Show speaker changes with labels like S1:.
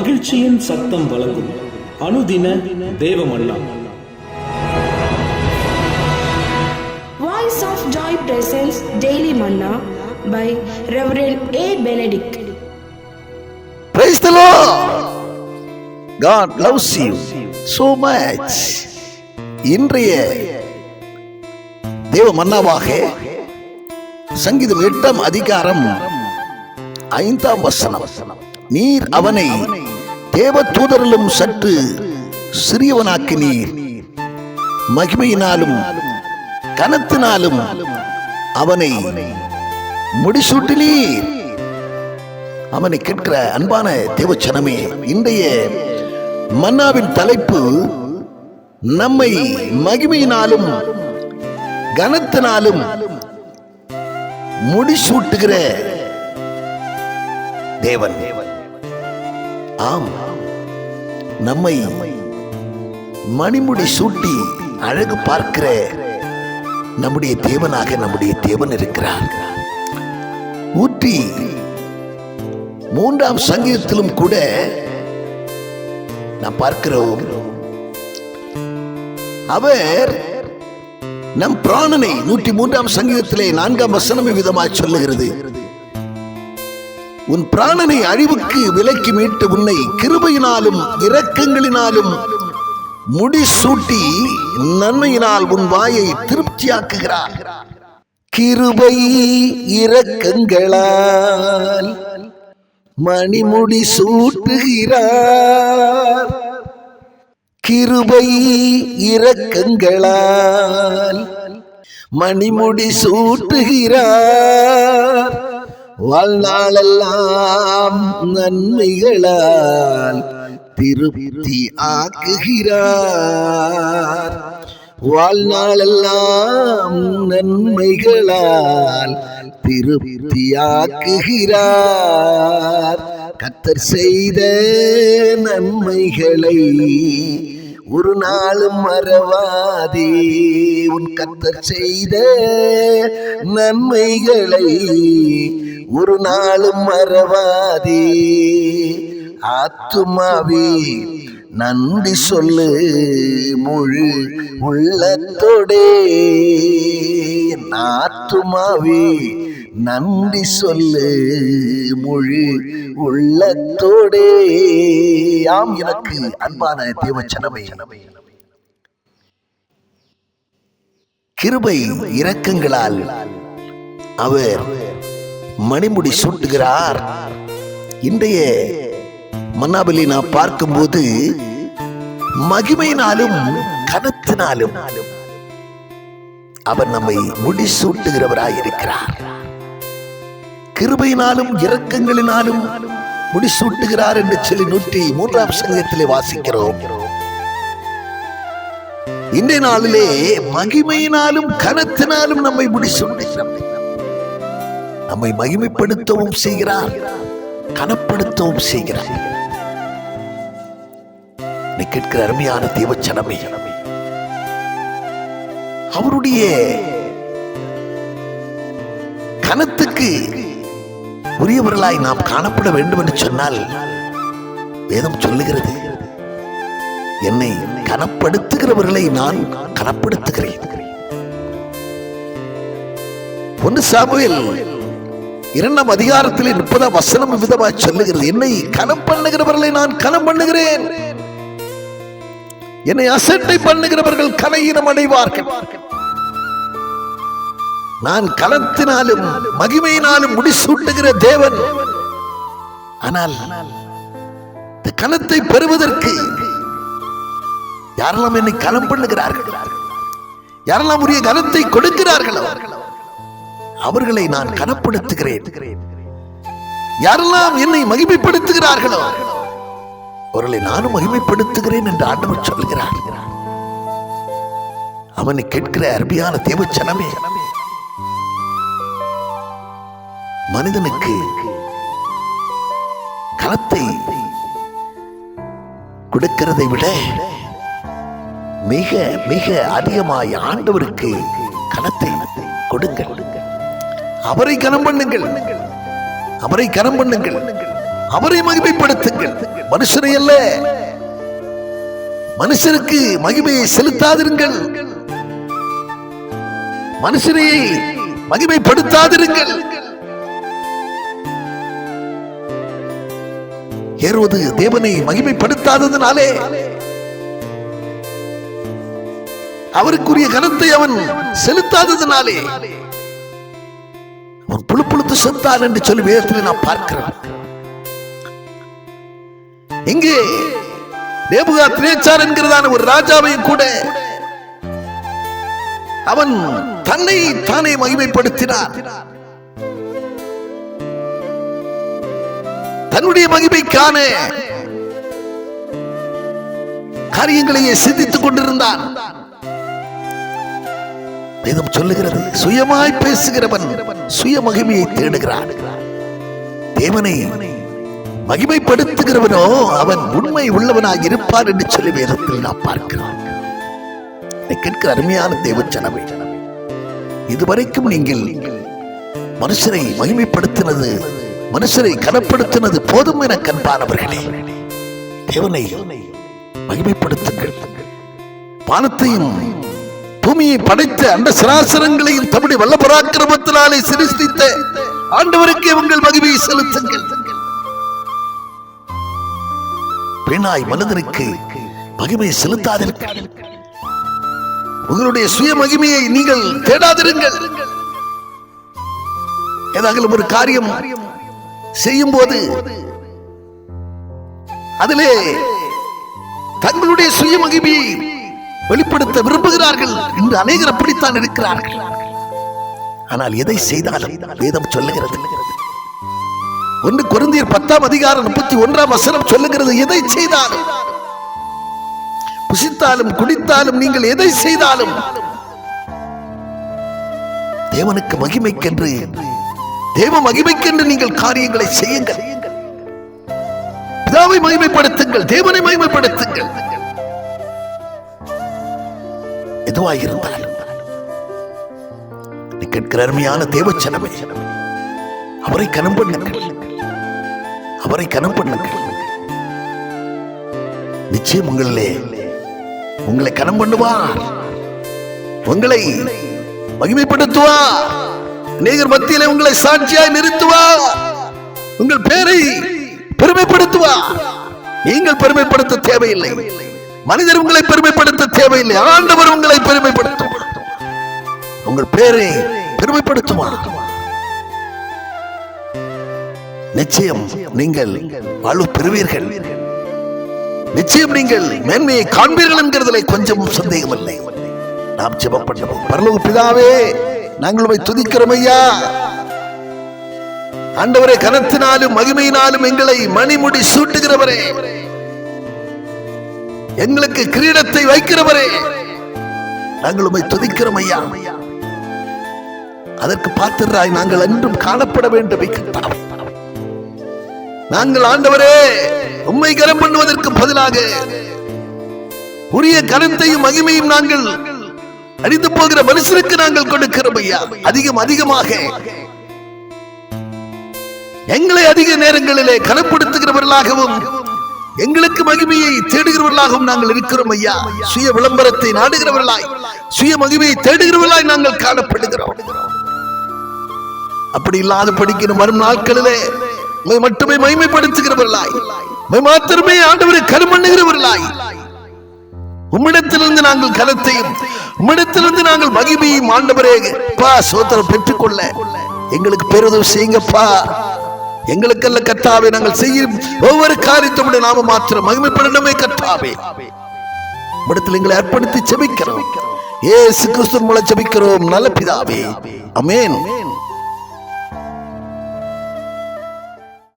S1: மகிழ்ச்சியின் சத்தம் வழங்கும் அனுதின தேவமல்லா
S2: Voice of Joy presents Daily Manna by Reverend A. Benedict.
S3: Praise the Lord. God loves you so much. இன்றைய தேவ மன்னாவாக சங்கீதம் எட்டாம் அதிகாரம் ஐந்தாம் வசனம் நீர் அவனை தேவ தூதரிலும் சற்று சிறியவனாக்கினீர். மகிமையினாலும் கனத்தினாலும் அவனை முடிசூட்டினீர். அவனை கேட்கிற அன்பான தேவச்சனமே இன்றைய மன்னாவின் தலைப்பு நம்மை மகிமையினாலும் கனத்தினாலும் முடிசூட்டுகிற தேவன். ஆம். நம்மை மணிமுடி சூட்டி அழகு பார்க்கிற நம்முடைய தேவனாக நம்முடைய தேவன் இருக்கிறார். ஊற்றி மூன்றாம் சங்கீதத்திலும் கூட நாம் பார்க்கிறோம். அவர் நம் பிராணனை நூற்றி மூன்றாம் சங்கீதத்திலே நான்காம் வசனம் விதமாக சொல்லுகிறது. உன் பிராணனை அழிவுக்கு விலக்கி மீட்டு உன்னை கிருபையினாலும் இரக்கங்களினாலும் முடிசூட்டி நன்மையினால் உன் வாயை திருப்தியாக்குகிறார். கிருபை இரக்கங்களால் மணிமுடி சூட்டுகிறார். கிருபை இரக்கங்களால் மணிமுடி சூட்டுகிறார். வாழ்நாளெல்லாம் நன்மைகளால் திருப்தி ஆக்குகிறார். வாழ்நாளெல்லாம் நன்மைகளால் திருப்தியாக்குகிறார் கத்தர் செய்த நன்மைகளை ஒரு நாளும் மறவாதே. உன் கத்தர் செய்த நன்மைகளை ஒரு நாளும் மறவாதே. ஆத்துமாவே நன்றி சொல்லு முழு உள்ளத்தோடே. ஆத்துமாவே நன்றி சொல்லு முழு உள்ளத்தோடே. யாம் எனக்கு அன்பான தேவச்சனமே கிருபை இரக்கங்களால் அவர் மணிமுடி சூட்டுகிறார். இன்றைய மன்னாபலி நான் பார்க்கும்போது மகிமையினாலும் கனத்தினாலும் அவர் நம்மை முடிசூட்டுகிறவராய் இருக்கிறார். கிருபையினாலும் இரக்கங்களினாலும் முடிசூட்டுகிறார் என்று சொல்லி நூற்றி மூன்றாம் சங்கத்திலே வாசிக்கிறோம். இன்றைய நாளிலே மகிமையினாலும் கனத்தினாலும் நம்மை முடிசூட்டுகிறார் நம்மை மகிமைப்படுத்தவும் செய்கிறார். கனப்படுத்தவும் செய்கிறார். நீ கேட்கிற அருமையான தேவச்சனமே அவருடைய கனத்துக்கு உரியவர்களாய் நாம் காணப்பட வேண்டும் என்று சொன்னால் வேதம் சொல்லுகிறது என்னை கனப்படுத்துகிறவர்களை நான் கனப்படுத்துகிறேன். ஒன்று சாமுவேல் இரண்டாம் அதிகாரத்திலே முப்பதாம் வசனம் விதமாக சொல்லுகிறது. என்னை கனம் பண்ணுகிறவர்களை நான் கனம் பண்ணுகிறேன். என்னை அசட்டை பண்ணுகிறவர்கள் கலையினம் அடைவார்கள். நான் கலத்தினாலும் மகிமையினாலும் முடிசூட்டுகிற தேவன். ஆனால் இந்த கனத்தை பெறுவதற்கு யாரெல்லாம் என்னை கலம் பண்ணுகிறார்கள்? யாரெல்லாம் உரிய கனத்தை கொடுக்கிறார்களோ? அவர்களை நான் கனப்படுத்துகிறேன். யாரெல்லாம் என்னை மகிமைப்படுத்துகிறார்களோ அவர்களை நானும் மகிமைப்படுத்துகிறேன் என்று ஆண்டவர் சொல்கிறார். அவனை கேட்கிற அருமையான தேவச்சனமே மனிதனுக்கு கலத்தை கொடுக்கிறதை விட மிக மிக அதிகமாய் ஆண்டவருக்கு கலத்தை கொடுக்க கொடுக்க அவரை கனம் பண்ணுங்கள். அவரை கனம் பண்ணுங்கள். அவரை மகிமைப்படுத்துங்கள். மனுஷனை அல்ல. மனுஷருக்கு மகிமையை செலுத்தாதிருங்கள். மனுஷனை மகிமைப்படுத்தாதிருங்கள். ஏறுவது தேவனை மகிமைப்படுத்தாததினாலே அவருக்குரிய கனத்தை அவன் செலுத்தாததினாலே அவன் புழு புழுத்து செத்தான் என்று சொல்லி வேதத்தில் நான் பார்க்கிறேன். இங்கே நேபுகா திரேச்சார் என்கிறதான ஒரு ராஜாவையும் கூட அவன் தன்னை தானே மகிமைப்படுத்தினார். தன்னுடைய மகிமைக்கான காரியங்களையே சிந்தித்துக் கொண்டிருந்தான். வேதம் சொல்லுகிறது சுயமாய் பேசுகிறவன் சுய மகிமையை தேடுகிறான். தேவனை மகிமைப்படுத்துகிறவனோ அவன் உண்மை உள்ளவனாக இருப்பான் என்று சொல்லி வேதத்தில் நாம் பார்க்கிறோம். கேட்கிற அருமையான தேவச்சனவை இதுவரைக்கும் நீங்கள் மனுஷரை மகிமைப்படுத்தினது மனுஷரை கனப்படுத்தினது போதும் என கண்பானவர்களே. தேவனை மகிமைப்படுத்துங்கள். பாலத்தையும் பூமியை படைத்த அந்த சராசரங்களையும் தம்முடைய வல்ல பராக்கிரமத்தினாலே சிருஷ்டித்த ஆண்டவருக்கு உங்கள் மகிமையை செலுத்துங்கள். பெண்ணாய் மனிதனுக்கு மகிமையை செலுத்தாதிருங்கள். உங்களுடைய சுய மகிமையை நீங்கள் தேடாதிருங்கள். ஏதாவது ஒரு காரியம் செய்யும் போது அதிலே தங்களுடைய சுய மகிமையை வெளிப்படுத்த விரும்புகிறார்கள் இன்று அநேகர் அப்படித்தான் இருக்கிறார்கள். ஆனால் எதை செய்தாலும் வேதம் சொல்லுகிறது. ஒன்று குருந்தியர் பத்தாம் அதிகாரம் முப்பத்தி ஒன்றாம் வசனம் சொல்லுகிறது எதை செய்தாலும் புசித்தாலும் குடித்தாலும் நீங்கள் எதை செய்தாலும் தேவனுக்கு மகிமைக்கென்று தேவ மகிமைக்கென்று நீங்கள் காரியங்களை செய்யுங்கள். பிதாவை மகிமைப்படுத்துங்கள் தேவனை மகிமைப்படுத்துங்கள். எதுவாக இருந்தாலும் நீ கேட்கிற அருமையான தேவச்சனமே அவரை கனம் பண்ணுங்கள். அவரை கனம் பண்ணுங்கள். நிச்சயம் உங்களிலே உங்களை கனம் பண்ணுவார். உங்களை மகிமைப்படுத்துவார். நேகர் மத்தியிலே உங்களை சாட்சியாய் நிறுத்துவார். உங்கள் பேரை பெருமைப்படுத்துவார். நீங்கள் பெருமைப்படுத்த தேவையில்லை. மனிதர் உங்களை பெருமைப்படுத்த தேவையில்லை. ஆண்டவர் உங்களை பெருமைப்படுத்துவார். உங்கள் பேரை பெருமைப்படுத்துவார். நிச்சயம் நீங்கள் வாழ்வு பெறுவீர்கள். நிச்சயம் நீங்கள் மேன்மையை காண்பீர்கள் என்கிறதுல கொஞ்சம் சந்தேகம் இல்லை நாம் ஜெபம் பண்ணுவோம் பரலோக பிதாவே நாங்கள் உம்மை துதிக்கிறோம் ஐயா. ஆண்டவரே கனத்தினாலும் மகிமையினாலும் எங்களை மணிமுடி சூட்டுகிறவரே. எங்களுக்கு கிரீடத்தை வைக்கிறவரே நாங்கள் உண்மை துதிக்கிறோம் ஐயா. அதற்கு பாத்திராய் நாங்கள் என்றும் காணப்பட வேண்டும் நாங்கள் ஆண்டவரே உண்மை கரம் பண்ணுவதற்கு பதிலாக உரிய கரத்தையும் மகிமையும் நாங்கள் அழிந்து போகிற மனுஷனுக்கு நாங்கள் கொடுக்கிறோம் ஐயா. அதிகம் அதிகமாக. எங்களை அதிக நேரங்களிலே கனப்படுத்துகிறவர்களாகவும் எங்களுக்கு மகிமையை தேடுகிறவர்களாகவும் நாங்கள் இருக்கிறோம் ஐயா. சுய விளம்பரத்தை நாடுகிறவர்களாய். சுய மகிமையை தேடுகிறவர்களாய் நாங்கள் காணப்படுகிறோம். அப்படி இல்லாத படிக்கிற மறும் நாட்களிலே மட்டுமே மகிமைப்படுத்துகிறவர்களாய். மாத்திரமே ஆண்டவரை கருமண்ணுகிறவர்களாய் உம்மிடத்திலிருந்து நாங்கள் கனத்தையும் உம்மிடத்திலிருந்து நாங்கள் மகிமையும் ஆண்டவரே பா சோத்திரம் பெற்றுக்கொள்ள. எங்களுக்கு பெருதவி செய்யுங்கப்பா. எங்களுக்கல்ல கர்த்தாவே நாங்கள் செய்யும் ஒவ்வொரு காரியத்தோட நாம மாத்திரம் மகிமைப்படணுமே கர்த்தாவே. படத்தில் எங்களை அர்ப்பணித்து செபிக்கிறோம் ஏசு கிறிஸ்து மூலம் செபிக்கிறோம் நல்ல பிதாவே. அமேன்